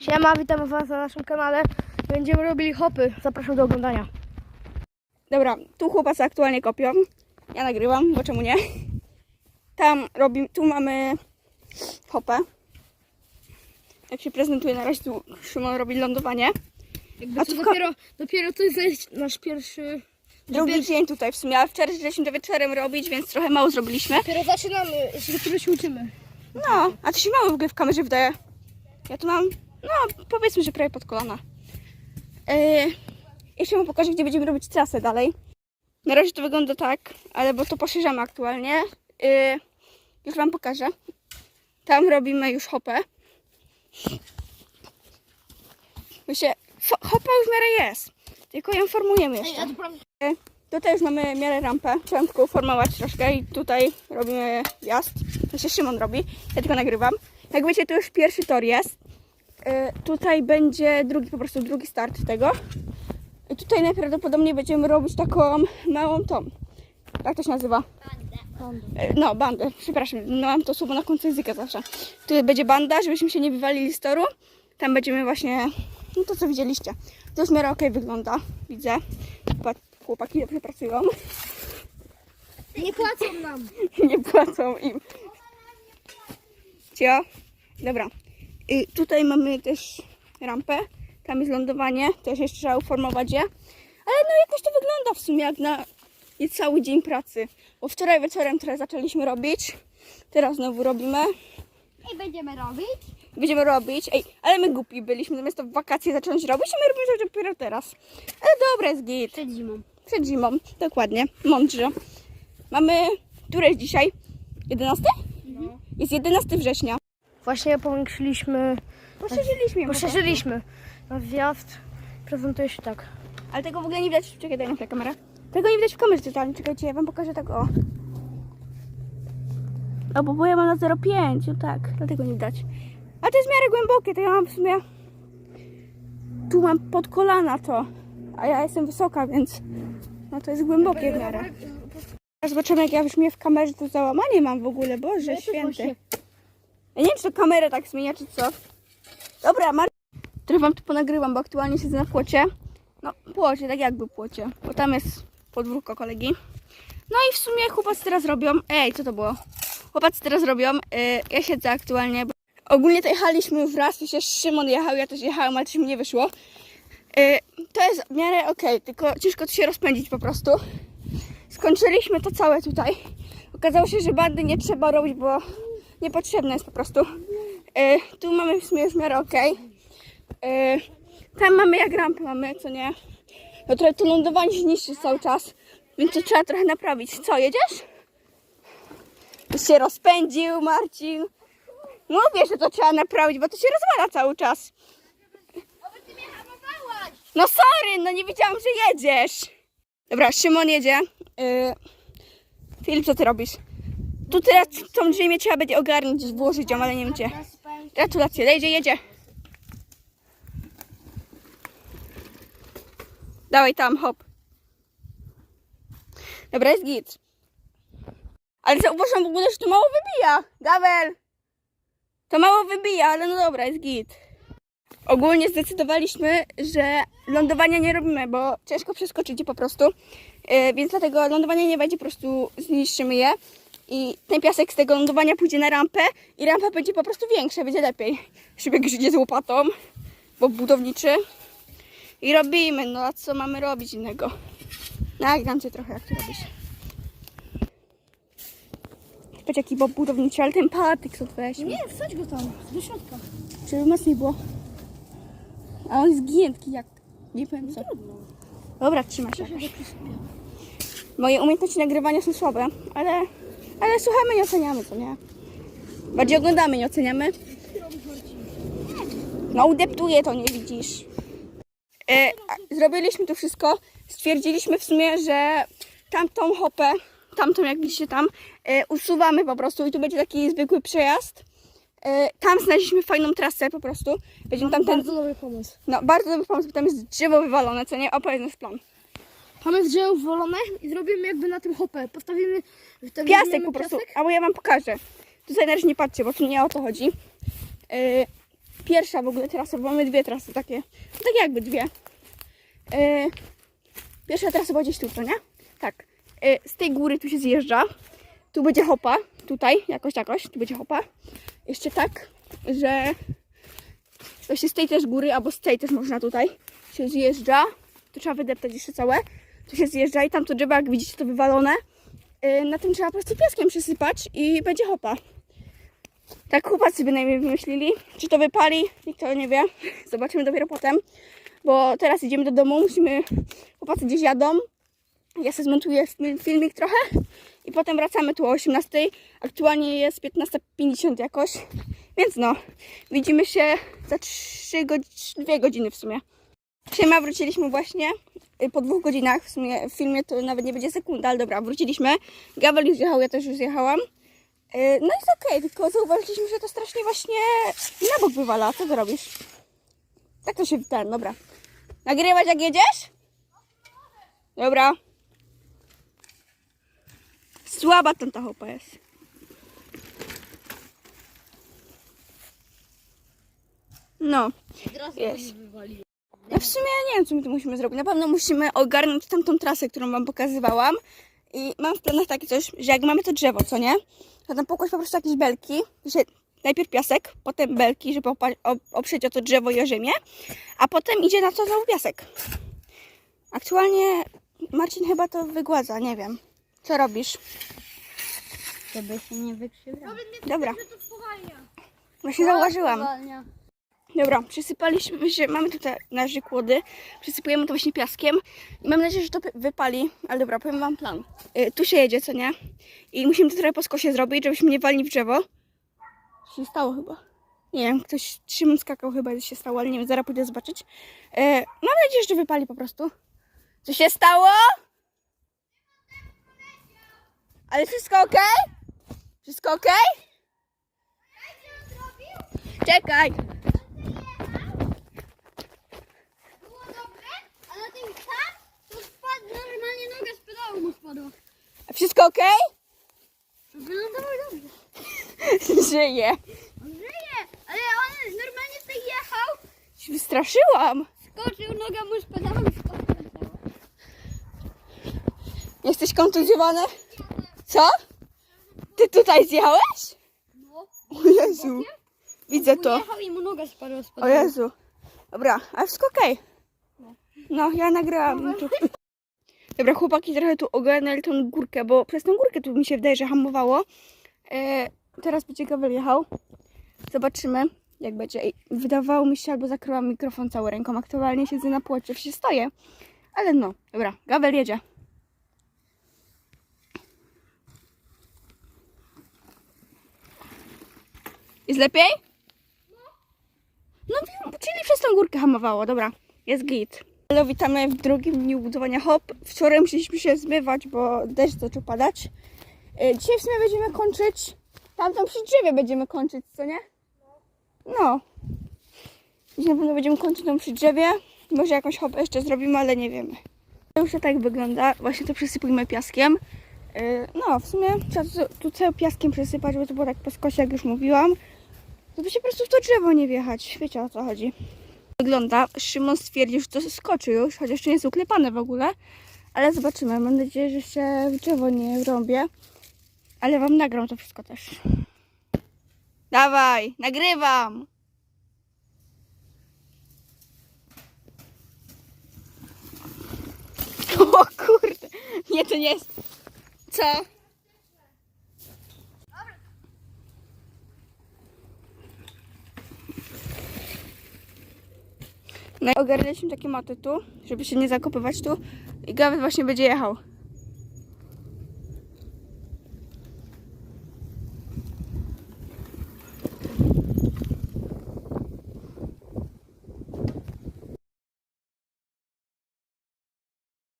Siema, witam was na naszym kanale. Będziemy robili hopy. Zapraszam do oglądania. Dobra, tu chłopacy aktualnie kopią. Ja nagrywam, bo czemu nie? Tam robimy, tu mamy hopę. Jak się prezentuje na razie, tu Szymon robi lądowanie. Jakby A to tu dopiero, dopiero to jest nasz pierwszy... Drugi dopiero, dzień tutaj w sumie, ale wczoraj zaczęliśmy do wieczorem robić, więc trochę mało zrobiliśmy. dopiero zaczynamy, jeszcze dopiero się uczymy. No, a to się mało w ogóle w kamerze wydaje. Ja tu mam, no powiedzmy, że prawie pod kolana. Yy, jeszcze wam pokażę, gdzie będziemy robić trasę dalej. Na razie to wygląda tak, ale bo to poszerzamy aktualnie. Yy, już wam pokażę. Tam robimy już hopę. Myślę, hopa już w miarę jest. Tylko ją formujemy jeszcze. Tutaj już mamy w miarę rampę. Trzeba tylko uformować troszkę i tutaj robimy wjazd. To się Szymon robi. Ja tylko nagrywam. Jak wiecie, to już pierwszy tor jest. Yy, tutaj będzie drugi, po prostu drugi start tego. I tutaj najprawdopodobniej będziemy robić taką małą tą. Jak to się nazywa? Yy, No, bandę. Przepraszam, no mam to słowo na końcu języka zawsze. Tu będzie banda, żebyśmy się nie wywalili z toru. Tam będziemy właśnie, no to co widzieliście. To w miarę okej wygląda, widzę. Chłopa- Chłopaki dobrze pracują. Nie płacą nam. nie płacą im. Cio. Dobra. I tutaj mamy też rampę. Tam jest lądowanie. Też jeszcze trzeba uformować je. Ale no jakoś to wygląda w sumie jak na cały dzień pracy. Bo wczoraj wieczorem trochę zaczęliśmy robić. Teraz znowu robimy. I będziemy robić. Będziemy robić. Ej, ale my głupi byliśmy. Zamiast to w wakacje zacząć robić, a my robimy to dopiero teraz. Ale dobra, jest git. Przed zimą. Przed zimą, dokładnie, mądrze. Mamy, który jest dzisiaj? 11? Jest 11 września. Właśnie powiększyliśmy, Poszerzyliśmy po poszerzyliśmy na wjazd. Prezentuje się tak. Ale tego w ogóle nie widać. Czekaj, daj na tę kamerę. Tego nie widać w kamerze totalnie. Czekajcie, ja wam pokażę tak o. O, bo ja mam na 0,5, no tak, dlatego nie widać. A to jest w miarę głębokie, to ja mam w sumie... Tu mam pod kolana to, a ja jestem wysoka, więc... No to jest głębokie w miarę. Teraz zobaczymy, jak ja brzmię w kamerze, to załamanie mam w ogóle, Boże święty. Ja nie wiem, czy to kamerę tak zmienia, czy co. Dobra, Mar... Trochę wam tu ponagrywam, bo aktualnie siedzę na płocie. No, płocie, tak jakby płocie, bo tam jest podwórko kolegi. No i w sumie chłopacy teraz robią... Ej, co to było? Chłopacy teraz robią, yy, ja siedzę aktualnie, bo... Ogólnie to jechaliśmy już raz, przecież Szymon jechał, ja też jechałem, ale coś mi nie wyszło. Yy, to jest w miarę okej, tylko ciężko tu się rozpędzić po prostu. Skończyliśmy to całe tutaj. Okazało się, że bandy nie trzeba robić, bo niepotrzebne jest po prostu. Yy, tu mamy w sumie już w miarę. Yy, tam mamy jak rampę mamy, co nie? No trochę to lądowanie się niszczy cały czas, więc to trzeba trochę naprawić. Co, jedziesz? Już się rozpędził, Marcin. Mówię, że to trzeba naprawić, bo to się rozwala cały czas. No sorry, no nie wiedziałam, że jedziesz. Dobra, Szymon jedzie. Yy, Filip, co ty robisz? Tu teraz tą ziemię trzeba będzie ogarnąć, włożyć ją, ale nie wiem gdzie. Gratulacje, jedzie, jedzie. Dawaj tam, hop. Dobra, jest git. Ale zauważam w ogóle, że to mało wybija. Gabel! To mało wybija, ale no dobra, jest git. Ogólnie zdecydowaliśmy, że lądowania nie robimy, bo ciężko przeskoczyć je po prostu. Yy, więc dlatego lądowania nie będzie, po prostu zniszczymy je. I ten piasek z tego lądowania pójdzie na rampę i rampa będzie po prostu większa, będzie lepiej. Szybek żyje z łopatą, bo budowniczy. I robimy, no a co mamy robić innego? Nagram cię trochę, jak to robisz. Patrz jaki bob budowniczy, ale ten patyk co weźmy. Nie, wsadź go tam, do środka. Żeby mocniej było. A on jest giętki jak... Nie powiem co. Dobra, trzyma się. Moje umiejętności nagrywania są słabe, ale... Ale słuchamy, nie oceniamy, co nie? Bardziej oglądamy, nie oceniamy. No udeptuję to, nie widzisz. E, zrobiliśmy to wszystko. Stwierdziliśmy w sumie, że tamtą hopę, tamtą jak widzicie tam, e, usuwamy po prostu i tu będzie taki zwykły przejazd. E, tam znaleźliśmy fajną trasę po prostu. Będziemy tam ten... Bardzo dobry pomysł. No, bardzo dobry pomysł, bo tam jest drzewo wywalone, co nie? Opowiedz nasz plan. Mamy drzewo wolone i zrobimy jakby na tym hopę. Postawimy... tam Piasek weźmiemy po prostu, piasek. albo ja wam pokażę. Tutaj na razie nie patrzcie, bo tu nie o to chodzi. Yy, pierwsza w ogóle trasa, bo mamy dwie trasy takie. No, tak jakby dwie. E, pierwsza trasa była gdzieś tu, co nie? Tak. E, z tej góry tu się zjeżdża. Tu będzie hopa. Tutaj, jakoś, jakoś. Tu będzie hopa. Jeszcze tak, że właśnie z tej też góry, albo z tej też można tutaj się zjeżdża. Tu trzeba wydeptać jeszcze całe. Tu się zjeżdża i tam to drzewo, jak widzicie, to wywalone. E, na tym trzeba po prostu piaskiem przysypać i będzie hopa. Tak chłopacy sobie najmniej wymyślili. Czy to wypali? Nikt to nie wie. Zobaczymy dopiero potem. Bo teraz idziemy do domu, musimy... Chłopacy gdzieś jadą. Ja sobie zmontuję film- filmik trochę. I potem wracamy tu o 18. Aktualnie jest 15.50 jakoś. Więc no, widzimy się za 3 godziny, 2 godziny w sumie. Siema, wróciliśmy właśnie y, po dwóch godzinach. W sumie w filmie to nawet nie będzie sekunda, ale dobra, wróciliśmy. Gabel już jechał, ja też już jechałam. Y, No jest okej, tylko zauważyliśmy, że to strasznie właśnie na bok wywala. Co ty robisz? Tak to się ten, dobra. Nagrywać jak jedziesz? Dobra. Słaba tam ta chopa jest. No. Jest. No w sumie ja nie wiem, co my tu musimy zrobić. Na pewno musimy ogarnąć tamtą trasę, którą wam pokazywałam. I mam w planach takie coś, że jak mamy to drzewo, co nie? To tam pokłaść po prostu jakieś belki, że najpierw piasek, potem belki, żeby oprzeć o to drzewo i o ziemię, a potem idzie na to znowu piasek. Aktualnie Marcin chyba to wygładza, nie wiem. Co robisz? Żeby się nie wykrzywiało. Dobra, właśnie zauważyłam. Dobra, przysypaliśmy się, mamy tutaj nasze kłody, przysypujemy to właśnie piaskiem i mam nadzieję, że to wy- wypali, ale dobra, powiem wam plan. Y, tu się jedzie, co nie? I musimy to trochę po skosie zrobić, żebyśmy nie walni w drzewo. Co się stało chyba? Nie wiem, ktoś Szymon skakał chyba, coś się stało, ale nie wiem, zaraz pójdę zobaczyć. Y, mam nadzieję, że wypali po prostu. Co się stało? Ale wszystko ok? Wszystko ok? Czekaj. Było dobre, a na tym sam to spadł, normalnie noga z pedału mu spadła. A Wszystko ok? Wyglądało dobrze. Żyje. On żyje, ale on normalnie tutaj jechał, Się wystraszyłam. skoczył, noga mu z pedału i spadła. Jesteś kontuzjowany? Co? Ty tutaj zjechałeś? No. O Jezu. Widzę to. Jechał i mu noga spadła z O pedału. Jezu. Dobra, ale wszystko okej. No, ja nagrałam. Tu. Dobra, chłopaki trochę tu ogarnęli tą górkę, bo przez tą górkę tu mi się wydaje, że hamowało. E, teraz będzie Gawel jechał. Zobaczymy, jak będzie. Wydawało mi się, albo zakryłam mikrofon całą ręką. Aktualnie siedzę na płocie, się stoję. Ale no, dobra, Gawel jedzie. Jest lepiej? No, wiem, czyli przez tą górkę hamowało. Dobra, jest git. Hello, witamy w drugim dniu budowania hop. Wczoraj musieliśmy się zmywać, bo deszcz zaczął padać. E, Dzisiaj w sumie będziemy kończyć. Tamtą przy drzewie będziemy kończyć, co nie? No. Dzisiaj na pewno będziemy kończyć tą przy drzewie. Może jakąś hopę jeszcze zrobimy, ale nie wiemy. To już tak wygląda. Właśnie to przysypujmy piaskiem. E, No, w sumie trzeba tu- całe piaskiem przysypać, bo to było tak po skosie, jak już mówiłam. Żeby się po prostu w to drzewo nie wjechać. Wiecie o co chodzi. Wygląda. Szymon stwierdził, że to skoczy już, chociaż nie jest uklepane w ogóle. Ale zobaczymy. Mam nadzieję, że się w drzewo nie rąbie. Ale wam nagram to wszystko też. Dawaj, nagrywam! O kurde. Nie, to nie jest... Co? No i ogarnęliśmy takie moty tu, żeby się nie zakopywać tu. I Gawet właśnie będzie jechał.